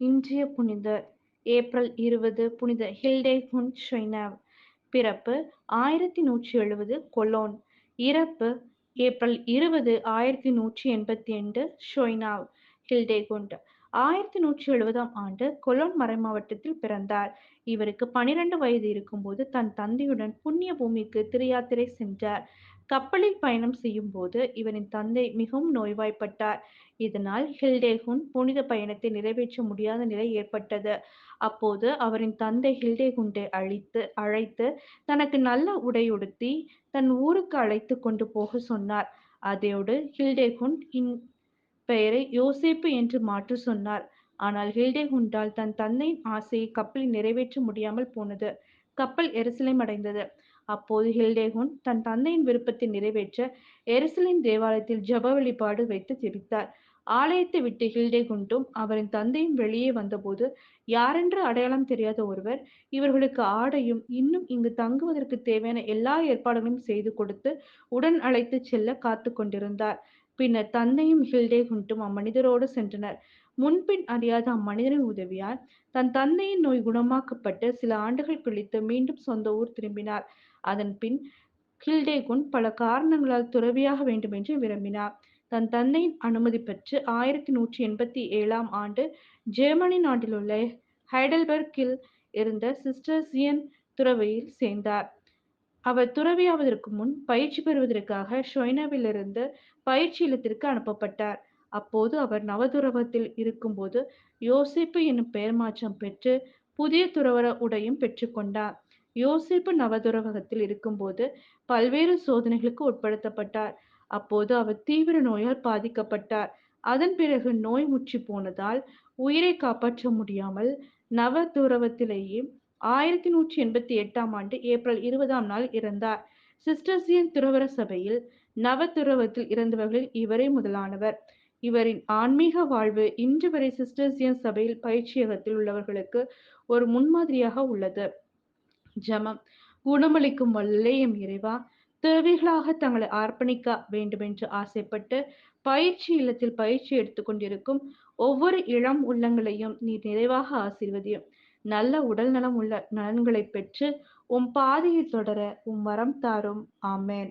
இன்றைய புனிதர் ஏப்ரல் இருபது புனித ஹில்டேகுன் ஷொய்னாவ் பிறப்பு ஆயிரத்தி நூற்றி எழுபது கொலோன். இறப்பு ஏப்ரல் இருபது ஆயிரத்தி நூற்றி எண்பத்தி ரெண்டு ஷொய்னாவ் ஹில்டேகுண்ட் ஆயிரத்தி நூற்றி எழுபதாம் ஆண்டு கொலோன் மறைமாவட்டத்தில் பிறந்தார். இவருக்கு பனிரெண்டு வயது இருக்கும்போது தன் தந்தையுடன் புண்ணிய பூமிக்கு திருயாத்திரை சென்றார். கப்பலில் பயணம் செய்யும் போது இவரின் தந்தை மிகவும் நோய்வாய்ப்பட்டார். இதனால் ஹில்டேகுன் புனித பயணத்தை நிறைவேற்ற முடியாத நிலை ஏற்பட்டது. அப்போது அவரின் தந்தை ஹில்டேகுண்டை அழைத்து அழைத்து தனக்கு நல்ல உடையுடுத்தி தன் ஊருக்கு அழைத்து கொண்டு போக சொன்னார். அதோடு ஹில்டேகுண்ட் இன் பெயரை யோசேப்பு என்று மாற்ற சொன்னார். ஆனால் ஹில்டேகுண்டால் தன் தந்தையின் ஆசையை கப்பலில் நிறைவேற்ற முடியாமல் போனது. கப்பல் எருசலேம் அடைந்தது. அப்போது ஹில்டேகுன் தன் தந்தையின் விருப்பத்தை நிறைவேற்ற எருசலேம் தேவாலயத்தில் ஜப வழிபாடு வைத்து தெரிவித்தார் ஆலயத்தை விட்டு ஹில்டேகுண்டும் அவரின் தந்தையும் வெளியே வந்தபோது யாரென்று அடையாளம் தெரியாத ஒருவர் இவர்களுக்கு ஆடையும் இன்னும் இங்கு தங்குவதற்கு தேவையான எல்லா ஏற்பாடுகளையும் செய்து கொடுத்து உடன் அழைத்து செல்ல காத்து கொண்டிருந்தார். பின்னர் தந்தையும் ஹில்டேகுண்டும் அம்மனிதரோடு சென்றனர். முன்பின் அறியாத அம்மனிதரின் உதவியால் தன் தந்தையின் நோய் குணமாக்கப்பட்டு சில ஆண்டுகள் கழித்து மீண்டும் சொந்த ஊர் திரும்பினார். அதன் பின் ஹில்டேகுன் பல காரணங்களால் துறவியாக வேண்டும் என்று விரும்பினார். தன் தந்தையின் அனுமதி பெற்று ஆயிரத்தி நூற்றி எண்பத்தி ஏழாம் ஆண்டு ஜெர்மனி நாட்டிலுள்ள ஹைடல்பர்கில் இருந்த சிஸ்டர்சியன் துறவியில் சேர்ந்தார். அவர் துறவியாவதற்கு முன் பயிற்சி பெறுவதற்காக ஷொய்னாவிலிருந்து பயிற்சி இல்லத்திற்கு அனுப்பப்பட்டார். அப்போது அவர் நவதுறவத்தில் இருக்கும்போது யோசிப்பு என்னும் பெயர் மாற்றம் பெற்று புதிய துறவர உடையும் பெற்றுக்கொண்டார் யோசிப்பு நவதுறவகத்தில் இருக்கும்போது பல்வேறு சோதனைகளுக்கு உட்படுத்தப்பட்டார். அப்போது அவர் தீவிர நோயால் பாதிக்கப்பட்டார். அதன் பிறகு நோய் முற்றி போனதால் உயிரை காப்பாற்ற முடியாமல் நவதுறவத்திலேயே ஆயிரத்தி நூற்றி எண்பத்தி எட்டாம் ஆண்டு ஏப்ரல் இருபதாம் நாள் இறந்தார். சிஸ்டர்சியன் துறவர சபையில் நவ துறவத்தில் இறந்தவர்களில் இவரே முதலானவர். இவரின் ஆன்மீக வாழ்வு இன்று வரை சிஸ்டர்சியன் சபையில் பயிற்சியகத்தில் உள்ளவர்களுக்கு ஒரு முன்மாதிரியாக உள்ளது. ஜமம் குணமளிக்கும் வல்லே எம் இறைவா தேவைகளாக தங்களை அர்ப்பணிக்க வேண்டுமென்று ஆசைப்பட்டு பயிற்சி இல்லத்தில் பயிற்சி எடுத்துக்கொண்டிருக்கும் ஒவ்வொரு இளம் உள்ளங்களையும் நீ நிறைவாக ஆசீர்வதியும். நல்ல உடல் நலம் உள்ள நலன்களை பெற்று உம் பாதையை தொடர உம் வரம் தாரும். ஆமேன்.